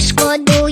шкодує.